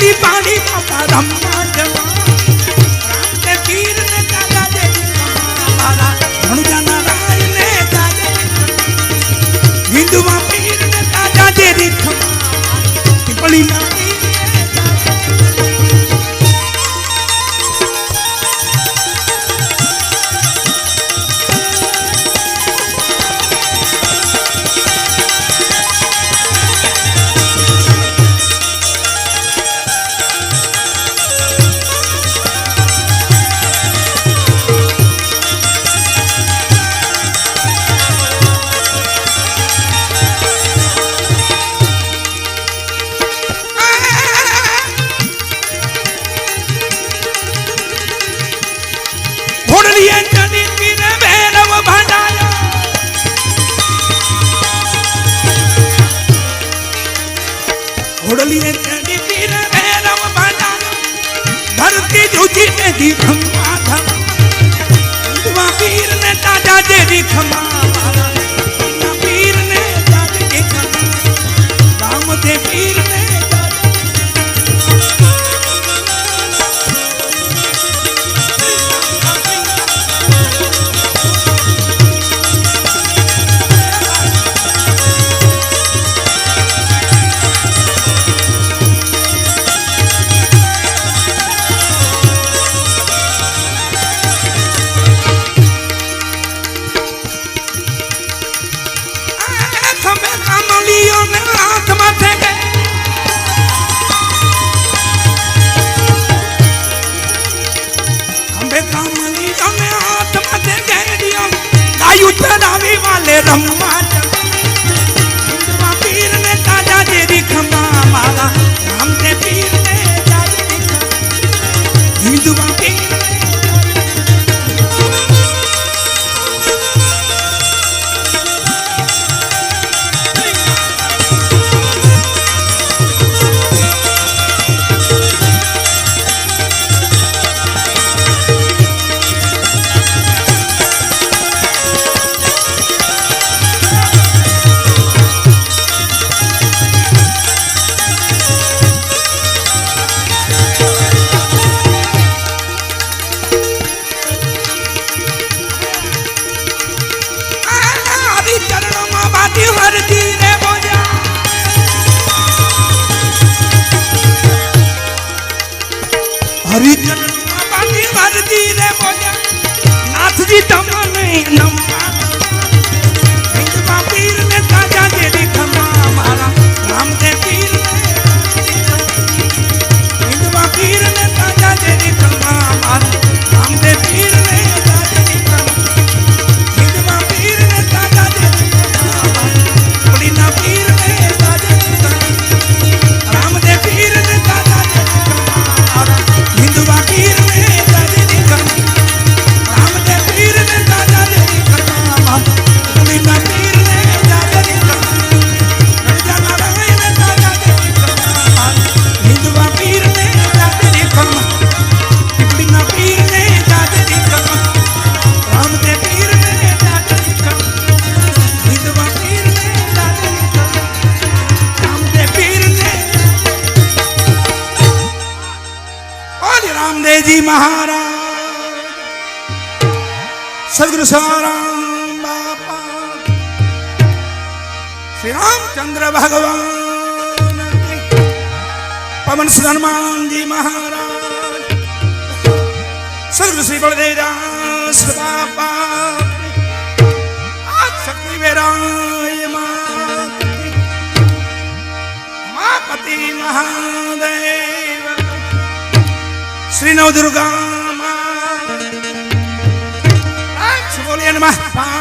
తల్లి తాడి పాపారమ్మ દીખ માધવ વીર ને દાદા જે દીખ માધવ કામની તમે હાથ માથે ઘેડિયો ગાયું ચડાવી વાલે રમવા હિન્દવા પીર ને દાદા દેવી ખંભા મારા રામ ને પીર ને હિન્દવા પીર ir જી મહારાજ સદગુરુ સારામ બાપા શ્રી રામચંદ્ર ભગવાન પવન શ્રી હનુમાનજી મહારાજ સદગુરુ શ્રી બળદેવદાસ બાપા આ શક્તિ વેરાય મા પતિ મહાદેવ શ્રીનવ દુર્ગા મા બોલીએ મા